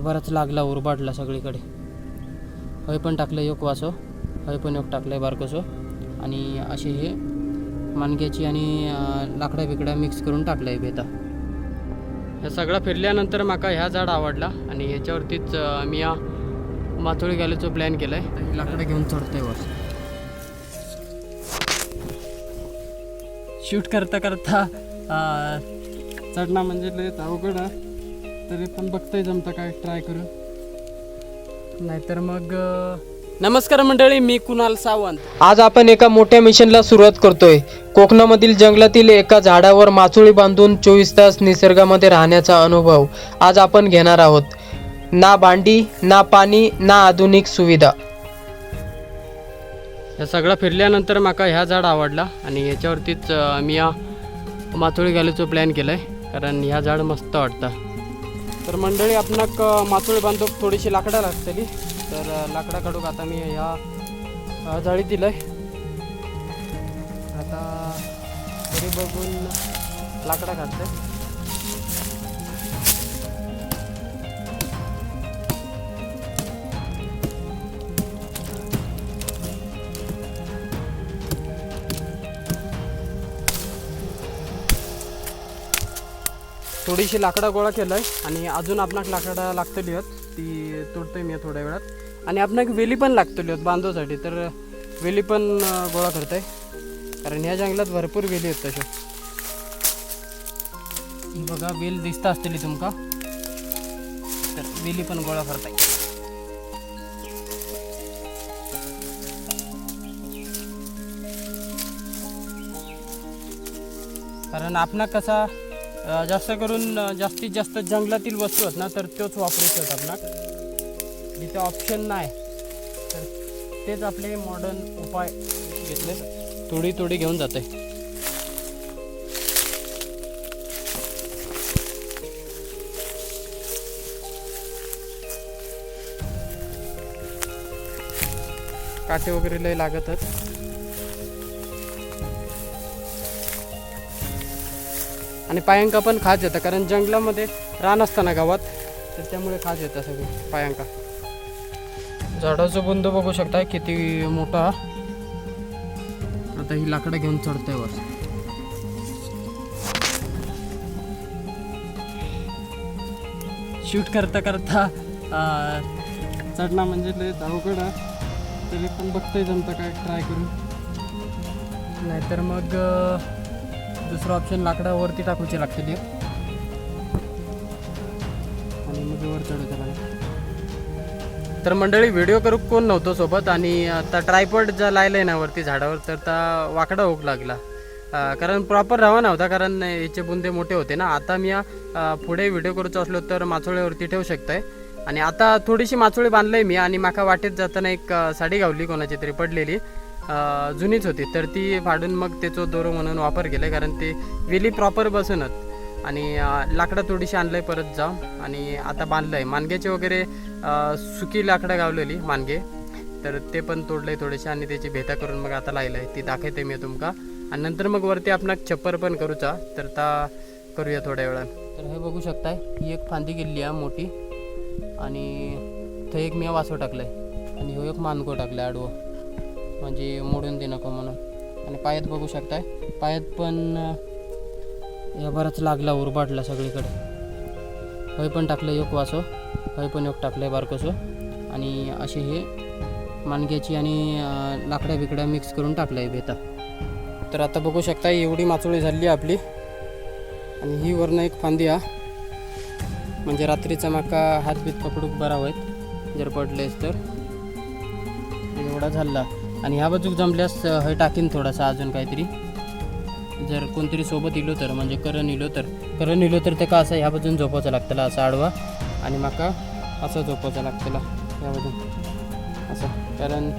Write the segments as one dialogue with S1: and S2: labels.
S1: बराच लागला उरबाडला सगळीकडे. हय पण टाकलं एक वासो हय पण एक टाकलं आहे बारकोसो. आणि असे हे मानग्याची आणि लाकडा बिकडा मिक्स करून टाकलं आहे बेता. हे सगळं फिरल्यानंतर माका ह्या झाड आवडला आणि ह्याच्यावरतीच मी या माथोळी घालायचो प्लॅन केला आहे लाकडं घेऊन चढतोय वर. शूट करता करता चढणं म्हणजे लय अवघड आहे. तरी पण बघतोय जमतं काय ट्राय करून नाहीतर मग नमस्कार मंडळी मी कुणाल सावंत. आज आपण एका मोठ्या मिशनला सुरुवात करतोय. कोकणामधील जंगलातील एका झाडावर माचोळी बांधून चोवीस तास निसर्गामध्ये राहण्याचा अनुभव आज आपण घेणार आहोत. ना भांडी ना पाणी ना आधुनिक सुविधा. हे सगळं फिरल्यानंतर माका ह्या झाड आवडला आणि ह्याच्यावरतीच अं, मी या माचोळी घालायचो प्लॅन केलाय. कारण ह्या झाड मस्त वाटतं. तर मंडळी आपणाक मासोळी बांधूक थोडीशी लाकडं लागतली. तर लाकडं काढूक आता मी ह्या जाळी जाळी दिलंय. आता तरी बघून लाकडा काढतंय थोडीशी लाकडं गोळा केलाय आणि अजून आपणाक लाकडा लागतली आहेत. ती तोडतोय मी थोड्या वेळात. आणि आपणाक वेली पण लागतली आहेत बांधवसाठी तर वेली पण गोळा गोळा आहे कारण ह्या जंगलात भरपूर वेली आहेत तशा. बघा वेल दिसता असतली तुमका. तर वेली पण गोळा करताय. कारण आपणा कसा जास्त करून जास्तीत जास्त जंगलातील वस्तू आहेत ना तर तोच वापरू शकत आपणा. जिथे ऑप्शन नाही तर तेच आपले मॉडर्न उपाय घेतले. थोडी थोडी घेऊन जाते काटे वगैरे लय लागतच आणि पायांका पण खाज येतं कारण जंगलामध्ये रान असताना गावात तर त्यामुळे खाज येतं सगळं पायांका. झाडाचं बुंद बघू शकता किती मोठा. आता ही लाकडं घेऊन चढतंय वर. शूट करता करता चढणं म्हणजे लय अवघड तरी पण बघतंय जमतं काय ट्राय करून. नाहीतर मग दुसरं ऑप्शन लाकडावरती टाकूचे लागते ते. आणि मग वर चढवते लागेल. तर मंडळी व्हिडिओ करू कोण नव्हतो सोबत आणि आता ट्रायपॉड ज्या लायलं आहे ना वरती झाडावर तर ता वाकडा होऊ लागला. कारण प्रॉपर रवा नव्हता कारण याचे बुंदे मोठे होते ना. आता मी पुढे व्हिडिओ करूचो असलो तर माचोळ्यावरती ठेवू शकताय. आणि आता थोडीशी माचोळी बांधलंय मी आणि माका वाटेत जाताना एक साडी गावली कोणाची तरी पडलेली. जुनीच होती. तर ती फाडून मग त्याचो दोरो म्हणून वापर केला कारण ते वेली प्रॉपर बसूनच. आणि लाकडं थोडीशी आणलंय परत जाऊन आणि आता बांधलंय. मानग्याचे वगैरे सुकी लाकडं गावलेली मानगे. तर ते पण तोडलंय थोडेसे आणि त्याची भेता करून मग आता लायलंय. ती दाखवते मी तुमका. आणि नंतर मग वरती आपण छप्पर पण करूचा. तर ता करूया थोड्या वेळात तर हे बघू शकताय ही एक फांदी गेलेली आहे मोठी. आणि थंय एक मी वासो टाकलाय. आणि ह्यो एक मानगो टाकलाय आडवं. म्हणजे मोडून दे नको म्हणून. आणि पायात बघू शकताय पायात पण या बराच लागला उरबाडला सगळीकडे. होय पण टाकलं एक वासो होय पण एक टाकलं आहे बारकोसो. आणि असे हे मानग्याची आणि लाकड्या बिकड्या मिक्स करून टाकलं आहे बेता. तर आता बघू शकता एवढी माचोळी झाली आहे आपली. आणि ही वरनं एक फांदी हा. म्हणजे रात्रीचा माका हातबीत पकडूक बरा होत जर पडलेस तर. एवढा झाला. आणि ह्या बाजूक जमल्यास हे टाकीन थोडासा अजून काहीतरी. जर कोणतरी सोबत इलो तर म्हणजे करण इलो तर. करण इलो तर त्याका असं ह्या बाजून झोपावचं लागतला असा आडवा. आणि माका असं झोपावचं लागतला ह्या बाजून. असं. कारण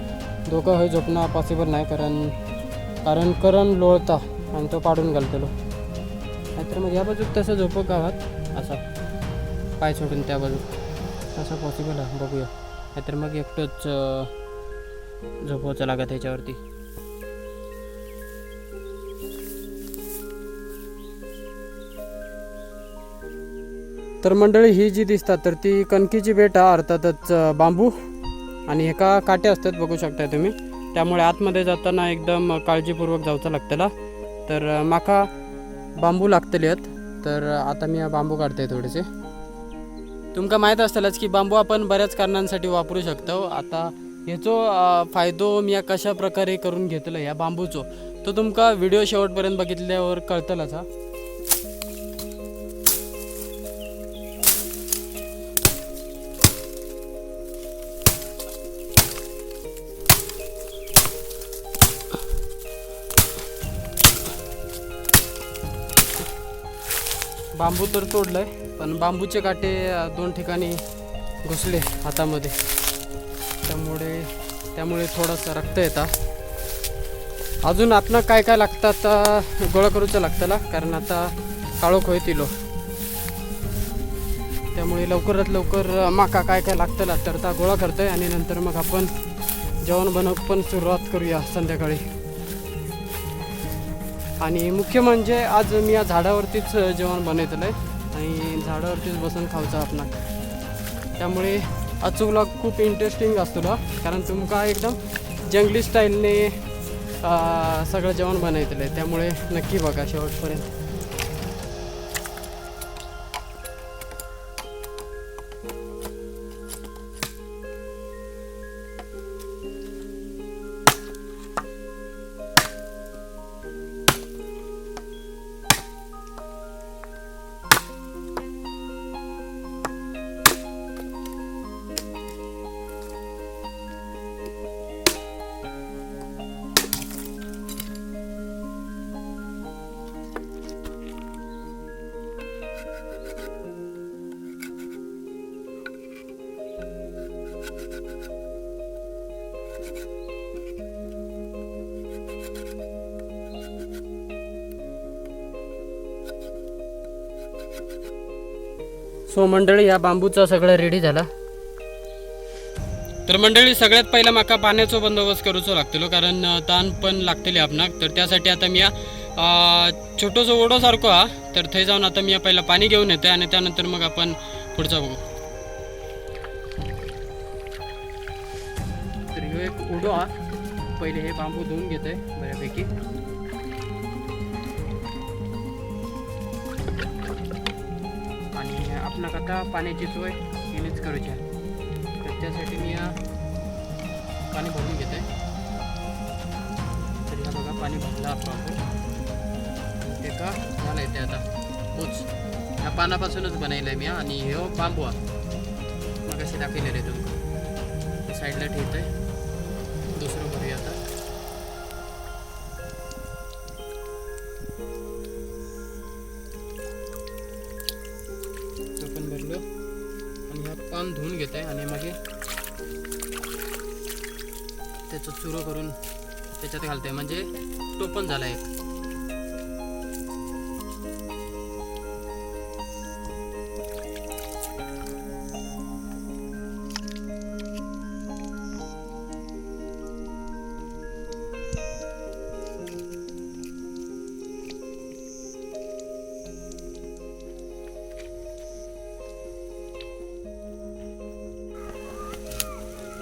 S1: दोघं हे झोपणं पॉसिबल नाही कारण कारण करण लोळता आणि तो पाडून घालतलो. नाहीतर मग या बाजूक तसं झोपक गावात असं. पाय सोडून त्या बाजूक. असं पॉसिबल आहे बघूया. नाहीतर मग एकटंच झोपवायचं लागत त्याच्यावरती. तर मंडळी ही जी दिसतात तर ती कणकीची बेटा अर्थातच बांबू. आणि एका काट्या असतात बघू शकता तुम्ही. त्यामुळे आतमध्ये जाताना एकदम काळजीपूर्वक जावचं लागतला. तर माका बांबू लागतले आहेत. तर आता मी बांबू काढते थोडेसे. तुमका माहीत असतलंच की बांबू आपण बऱ्याच कारणांसाठी वापरू शकतो. आता ह्याचो फायदो मी या कशा प्रकारे करून घेतलं या बांबूचो तो तुमका व्हिडिओ शेवटपर्यंत बघितल्यावर कळतलाच हा. बांबू तर तोडलंय पण बांबूचे काटे दोन ठिकाणी घुसले हातामध्ये. त्यामुळे थोडंसं रक्त येतं. अजून आपण काय काय लागतं आता? गोळा करूचं लागतं कारण आता काळोख होईतिलो त्यामुळे लवकरात लवकर माका काय काय लागतं तर आता गोळा करतोय आणि नंतर मग आपण जेवण बनव पण सुरुवात करूया संध्याकाळी. आणि मुख्य म्हणजे आज मी या झाडावरतीच जेवण बनवलेलं आहे आणि झाडावरतीच बसून खावचं आपण त्यामुळे आजचा ब्लॉग खूप इंटरेस्टिंग असतो कारण तुमका एकदम जंगली स्टाईलने सगळं जेवण बनवलेलं आहे. त्यामुळे नक्की बघा शेवटपर्यंत. सो मंडळी या बांबूचा सगळं रेडी झाला. तर मंडळी सगळ्यात पहिला माका पाण्याचो बंदोबस्त करूचो लागतलो कारण ताण पण लागतले आपणाक. तर त्यासाठी आता मी छोटोसो ओढो सारखो हा. तर थंय जाऊन आता मी पहिला पाणी घेऊन येते आणि त्यानंतर मग आपण पुढचा बघू. एक उडवा पहिले हे बांबू धुवून घेतोय बऱ्यापैकी. आणि आपण आता पाण्याची सोय येणेच करूची आहे. तर त्यासाठी मी पाणी भरून घेते तर बघा पाणी भरलं आपण. ते का झालं ते आता. पोच ह्या पानापासूनच बनवलं आहे मी आणि हे हो बांबू हा. मग असे दाखवलेले आहे तुम्ही. साईडला आहे दुसरं भरूया आता. तो पण भरलो. आणि हा पान धुवून घेत आहे आणि मग त्याचं चुरो करून त्याच्यात घालतोय. म्हणजे टोपण झाला एक.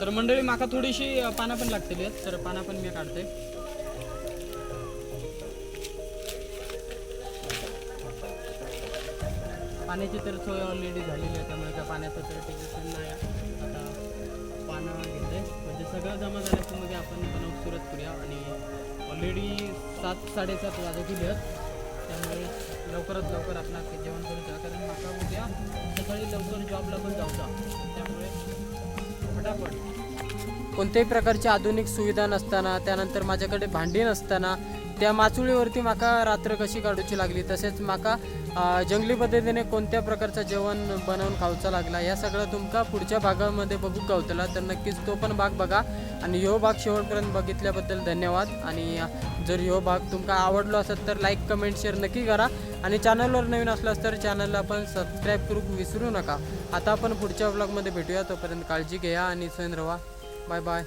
S1: तर मंडळी माका थोडीशी पानं पण लागतील आहेत तर पानं पण मी काढते. पाण्याची तर सोय ऑलरेडी झालेली आहे त्यामुळे त्या पाण्याचं तर टेन्शन नाही. आता पानं घेते. म्हणजे सगळं जमा झाल्याचं म्हणजे आपण बनवून सुरुवात करूया आणि ऑलरेडी सात साडेसात वाजत आहेत. त्यामुळे लवकरात लवकर आपला जेवण करूया कारण माका उद्या सकाळी लवकर जॉबला पण जाऊचा कोणत्याही प्रकारची आधुनिक सुविधा नसताना त्यानंतर माझ्याकडे भांडी नसताना त्या माचुळीवरती माका रात्र कशी काढूची लागली? तसेच माका जंगली पद्धतीने कोणत्या प्रकारचं जेवण बनवून खाऊचा लागला? या सगळं तुमका पुढच्या भागामध्ये बघू गावतला तर नक्कीच तो पण भाग बघा. आणि ह्यो भाग शेवटपर्यंत बघितल्याबद्दल धन्यवाद. आणि जर ह्यो भाग तुमका आवडलो असेल तर लाईक कमेंट शेअर नक्की करा. आणि चॅनलवर नवीन असलास तर चॅनलला पण सबस्क्राईब करू विसरू नका. आता आपण पुढच्या ब्लॉगमध्ये भेटूया. तोपर्यंत काळजी घ्या आणि स्वयं रवा. Bye bye